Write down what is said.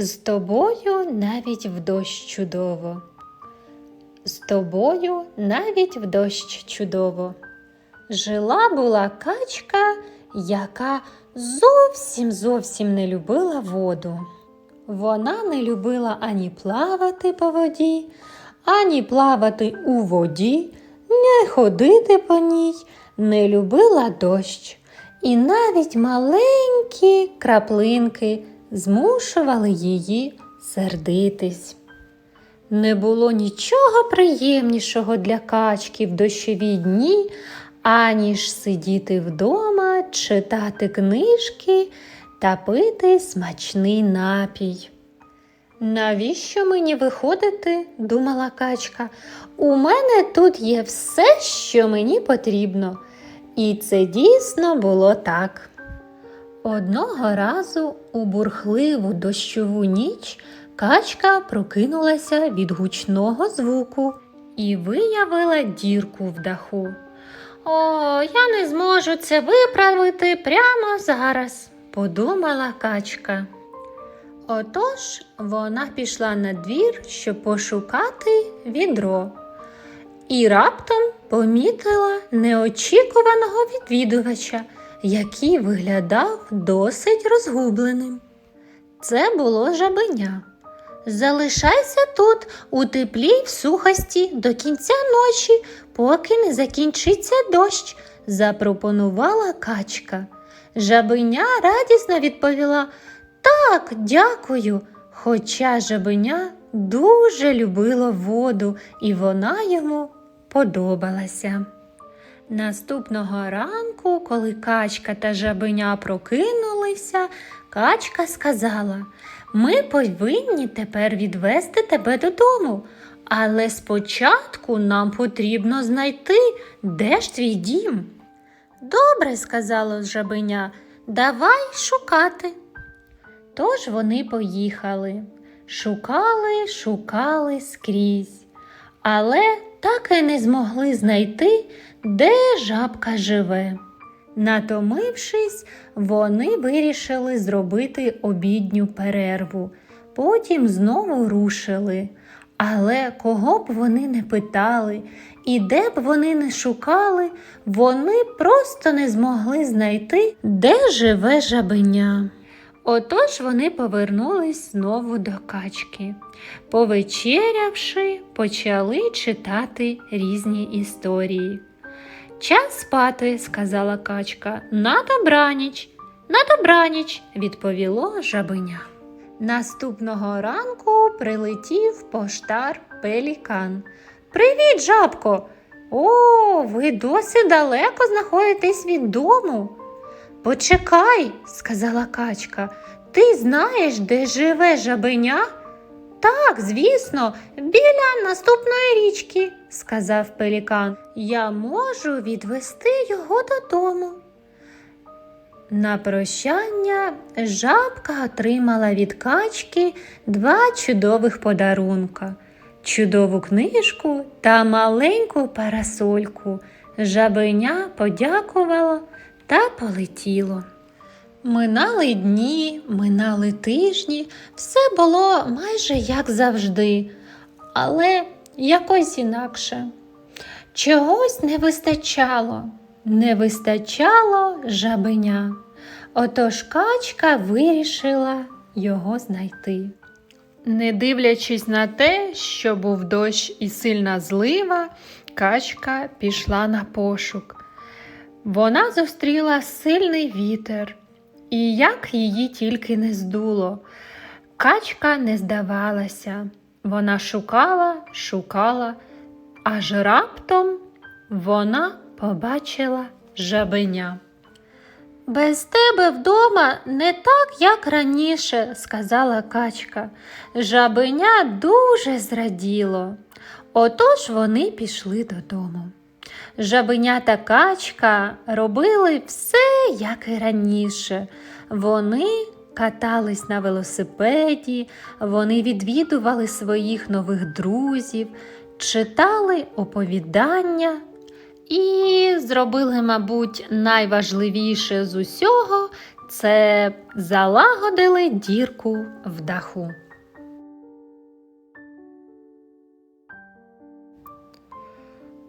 З тобою навіть в дощ чудово. З тобою навіть в дощ чудово. Жила була качка, яка зовсім зовсім не любила воду. Вона не любила ані плавати по воді, ані плавати у воді, не ходити по ній, не любила дощ. І навіть маленькі краплинки змушували її сердитись. Не було нічого приємнішого для качки в дощові дні, аніж сидіти вдома, читати книжки та пити смачний напій. Навіщо мені виходити? думала качка. У мене тут є все, що мені потрібно. І це дійсно було так. Одного разу у бурхливу дощову ніч качка прокинулася від гучного звуку і виявила дірку в даху. О, я не зможу це виправити прямо зараз, подумала качка. Отож вона пішла на двір, щоб пошукати відро, і раптом помітила неочікуваного відвідувача, який виглядав досить розгубленим. Це було жабеня. Залишайся тут у теплі й в сухості до кінця ночі, поки не закінчиться дощ, запропонувала качка. Жабеня радісно відповіла Так, дякую. Хоча жабеня дуже любила воду, і вона йому подобалася. Наступного ранку, коли качка та жабеня прокинулися, качка сказала: Ми повинні тепер відвести тебе додому, але спочатку нам потрібно знайти, де ж твій дім. Добре, сказало жабеня, давай шукати. Тож вони поїхали, шукали, шукали скрізь, але так і не змогли знайти, де жабка живе. Натомившись, вони вирішили зробити обідню перерву, потім знову рушили. Але кого б вони не питали і де б вони не шукали, вони просто не змогли знайти, де живе жабеня. Отож вони повернулись знову до качки. Повечерявши, почали читати різні історії. Час спати, сказала качка. На добраніч, на добраніч, відповіло жабеня. Наступного ранку прилетів поштар Пелікан. Привіт, жабко! О, ви досі далеко знаходитесь від дому. Почекай, сказала качка, ти знаєш, де живе жабеня? Так, звісно, біля наступної річки, сказав пелікан. Я можу відвести його додому. На прощання жабка отримала від качки два чудових подарунка чудову книжку та маленьку парасольку. Жабеня подякувало та полетіло. Минали дні, минали тижні, все було майже як завжди, але якось інакше. Чогось не вистачало, не вистачало жабеня. Отож качка вирішила його знайти. Не дивлячись на те, що був дощ і сильна злива, качка пішла на пошук. Вона зустріла сильний вітер, і як її тільки не здуло. Качка не здавалася. Вона шукала, шукала, аж раптом вона побачила жабеня. Без тебе вдома не так, як раніше, сказала качка. Жабеня дуже зраділо. Отож вони пішли додому. Жабеня та качка робили все, як і раніше. Вони катались на велосипеді, вони відвідували своїх нових друзів, читали оповідання і зробили, мабуть, найважливіше з усього це залагодили дірку в даху.